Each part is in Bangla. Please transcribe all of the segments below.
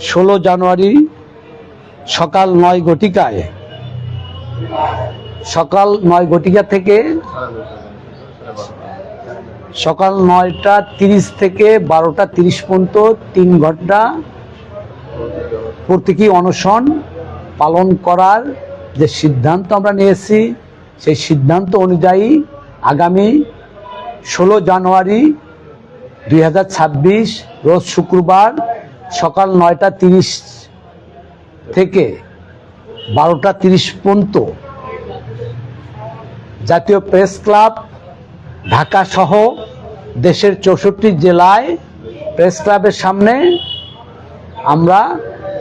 ষোলো জানুয়ারি সকাল নয় ঘটিকায়। সকাল নয় ঘটিকা থেকে সকাল নয়টা তিরিশ থেকে বারোটা তিরিশ পর্যন্ত তিন ঘণ্টা প্রতীকী অনশন পালন করার যে সিদ্ধান্ত আমরা নিয়েছি, সেই সিদ্ধান্ত অনুযায়ী আগামী ষোলো জানুয়ারি দুই হাজার ছাব্বিশ, রোজ শুক্রবার সকাল নয়টা তিরিশ থেকে বারোটা তিরিশ পর্যন্ত জাতীয় প্রেস ক্লাব ঢাকা সহ দেশের চৌষট্টি জেলায় প্রেস ক্লাবের সামনে আমরা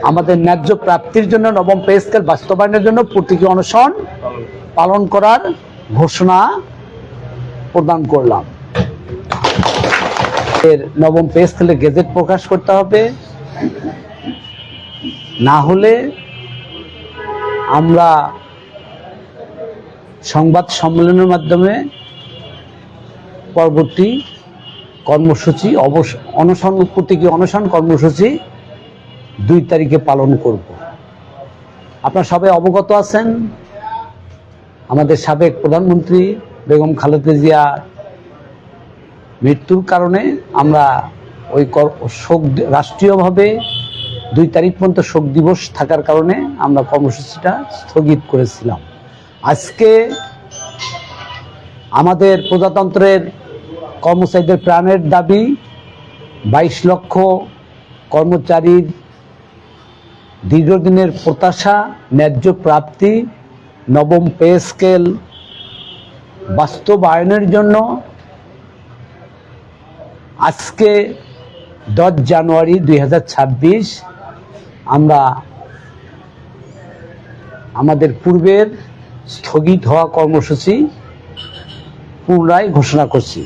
আমাদের ন্যায্য প্রাপ্তির জন্য নবম পে স্কেল বাস্তবায়নের জন্য প্রতীকী অনশন পালন করার ঘোষণা প্রদান করলাম। এর নবম পে স্কেলে গেজেট প্রকাশ করতে হবে। না হলে আমরা সংবাদ সম্মেলনের মাধ্যমে পরবর্তী কর্মসূচি অনশন প্রতীকী অনশন কর্মসূচি দুই তারিখে পালন করব। আপনারা সবাই অবগত আছেন? আমাদের সাবেক প্রধানমন্ত্রী বেগম খালেদা জিয়া মৃত্যুর কারণে আমরা ওই শোক রাষ্ট্রীয়ভাবে দুই তারিখ পর্যন্ত শোক দিবস থাকার কারণে আমরা কর্মসূচিটা স্থগিত করেছিলাম। আজকে আমাদের প্রজাতন্ত্রের কর্মচারীদের প্রাণের দাবি, বাইশ লক্ষ কর্মচারীর দীর্ঘদিনের প্রত্যাশা, ন্যায্য প্রাপ্তি, নবম পে স্কেল বাস্তবায়নের জন্য আজকে দশ জানুয়ারি দুই হাজার ছাব্বিশ আমরা আমাদের পূর্বের স্থগিত হওয়া কর্মসূচি পুনরায় ঘোষণা করছি।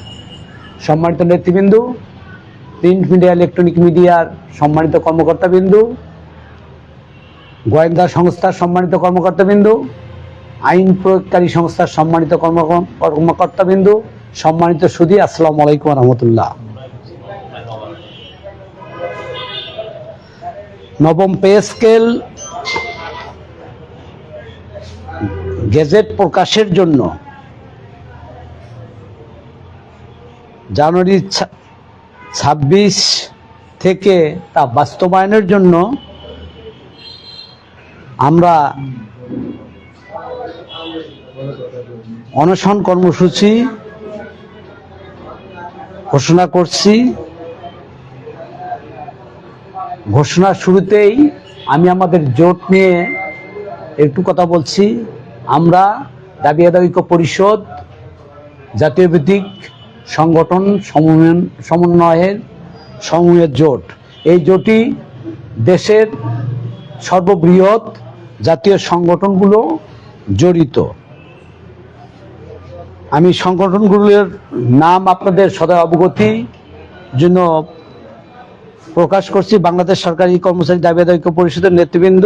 সম্মানিত নেতৃবৃন্দু, প্রিন্ট মিডিয়া, ইলেকট্রনিক মিডিয়ার সম্মানিত কর্মকর্তাবিন্দু, গোয়েন্দা সংস্থার সম্মানিত কর্মকর্তাবিন্দু, আইন প্রয়োগকারী সংস্থার সম্মানিত কর্ম কর্মকর্তাবিন্দু, সম্মানিত সুদী আসসালামু আলাইকুম রহমতুল্লাহ। নবম পে স্কেল গেজেট প্রকাশের জন্য জানুয়ারি ছাব্বিশ থেকে তা বাস্তবায়নের জন্য আমরা অনশন কর্মসূচি ঘোষণা করছি। ঘোষণার শুরুতেই আমি আমাদের জোট নিয়ে একটু কথা বলছি। আমরা দাবি ঐক্য পরিষদ, জাতীয় ভিত্তিক সংগঠন সমন্বয়ের সমূহের জোট। এই জোটই দেশের সর্ববৃহৎ জাতীয় সংগঠনগুলো জড়িত। আমি সংগঠনগুলোর নাম আপনাদের সদয় অবগতি, জন্য প্রকাশ করছি বাংলাদেশ সরকারি কর্মচারী দাবি আদায় পরিষদের নেতৃবৃন্দ।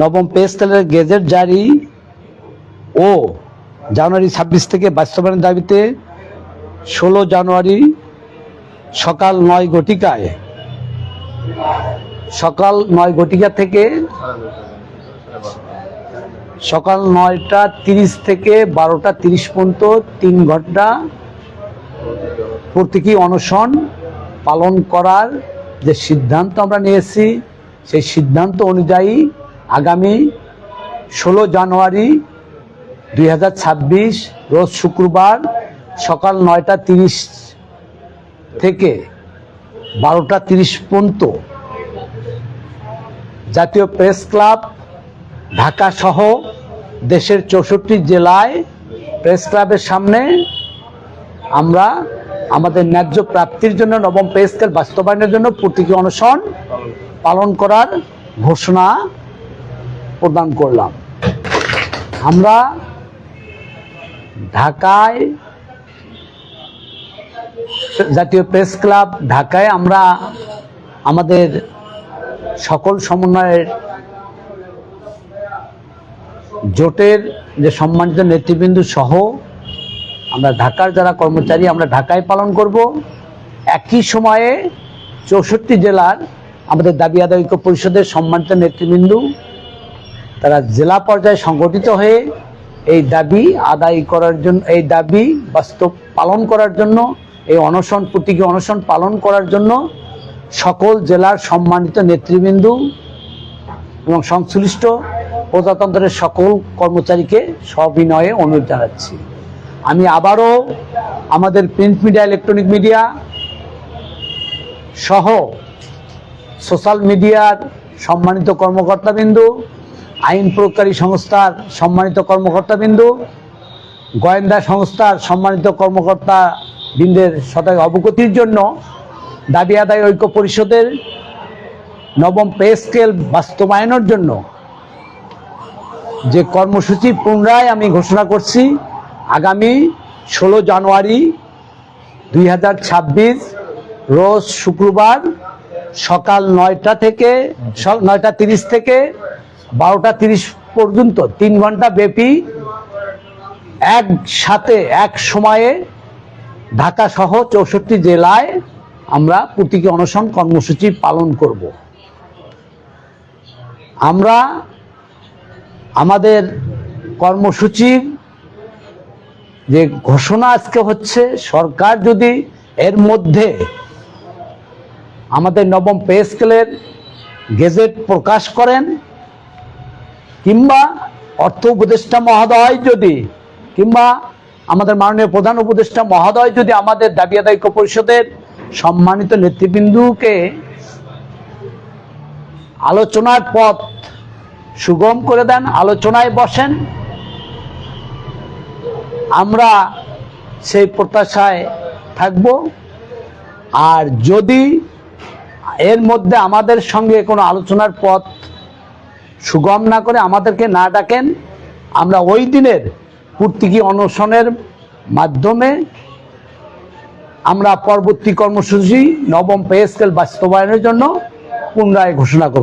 নবম পে স্কেলের গেজেট জারি ও জানুয়ারি ছাব্বিশ থেকে বাস্তবায়নের দাবিতে ষোলো জানুয়ারি সকাল নয় ঘটিকায়, সকাল নয় ঘটিকা থেকে সকাল নয়টা তিরিশ থেকে বারোটা তিরিশ পর্যন্ত তিন ঘণ্টা প্রতীকী অনশন পালন করার যে সিদ্ধান্ত আমরা নিয়েছি, সেই সিদ্ধান্ত অনুযায়ী আগামী ষোলো জানুয়ারি দুই হাজার ছাব্বিশ, রোজ শুক্রবার সকাল নয়টা তিরিশ থেকে বারোটা তিরিশ পর্যন্ত জাতীয় প্রেস ক্লাব ঢাকা সহ দেশের চৌষট্টি জেলায় প্রেস ক্লাবের সামনে আমরা আমাদের ন্যায্য প্রাপ্তির জন্য, নবম পে স্কেল বাস্তবায়নের জন্য প্রতীকী অনশন পালন করার ঘোষণা প্রদান করলাম। আমরা ঢাকায় জাতীয় প্রেস ক্লাব ঢাকায় আমরা আমাদের সকল সমন্বয়ের জোটের যে সম্মানিত নেতৃবৃন্দ সহ আমরা ঢাকার যারা কর্মচারী, আমরা ঢাকায় পালন করব। একই সময়ে চৌষট্টি জেলার আমাদের দাবি আদায় ঐক্য পরিষদের সম্মানিত নেতৃবৃন্দ, তারা জেলা পর্যায়ে সংগঠিত হয়ে এই দাবি আদায় করার জন্য, এই দাবি বাস্তব পালন করার জন্য, এই অনশন প্রতীকী অনশন পালন করার জন্য সকল জেলার সম্মানিত নেতৃবৃন্দ এবং সংশ্লিষ্ট প্রজাতন্ত্রের সকল কর্মচারীকে সবিনয়ে অনুরোধ জানাচ্ছি। আমি আবারও আমাদের প্রিন্ট মিডিয়া ইলেকট্রনিক মিডিয়া সহ সোশ্যাল মিডিয়ার সম্মানিত কর্মকর্তাবিন্দু, আইন প্রয়োগকারী সংস্থার সম্মানিত কর্মকর্তাবিন্দু, গোয়েন্দা সংস্থার সম্মানিত কর্মকর্তা বৃন্দের সাথে অবগতির জন্য দাবি আদায় ঐক্য পরিষদের নবম পে স্কেল বাস্তবায়নের জন্য যে কর্মসূচি পুনরায় আমি ঘোষণা করছি আগামী ষোলো জানুয়ারি দুই হাজার ছাব্বিশ, রোজ শুক্রবার সকাল নয়টা থেকে নয়টা তিরিশ থেকে বারোটা তিরিশ পর্যন্ত তিন ঘণ্টা ব্যাপী একসাথে, এক সময়ে ঢাকা সহ চৌষট্টি জেলায় আমরা প্রতীকী অনশন কর্মসূচি পালন করব। আমরা আমাদের কর্মসূচির যে ঘোষণা আজকে হচ্ছে, সরকার যদি এর মধ্যে আমাদের নবম পে স্কেলের গেজেট প্রকাশ করেন, কিংবা অর্থ উপদেষ্টা মহোদয় যদি, কিংবা আমাদের মাননীয় প্রধান উপদেষ্টা মহোদয় যদি আমাদের দাবি আদায় পরিষদের সম্মানিত নেতৃবৃন্দুকে আলোচনার পথ সুগম করে দেন, আলোচনায় বসেন আমরা সেই প্রত্যাশায় থাকব। আর যদি এর মধ্যে আমাদের সঙ্গে কোনো আলোচনার পথ সুগম না করে আমাদেরকে না ডাকেন, আমরা ওই দিনের প্রতীকী অনশনের মাধ্যমে আমরা পরবর্তী কর্মসূচি নবম পে স্কেল বাস্তবায়নের জন্য পুনরায় ঘোষণা করব।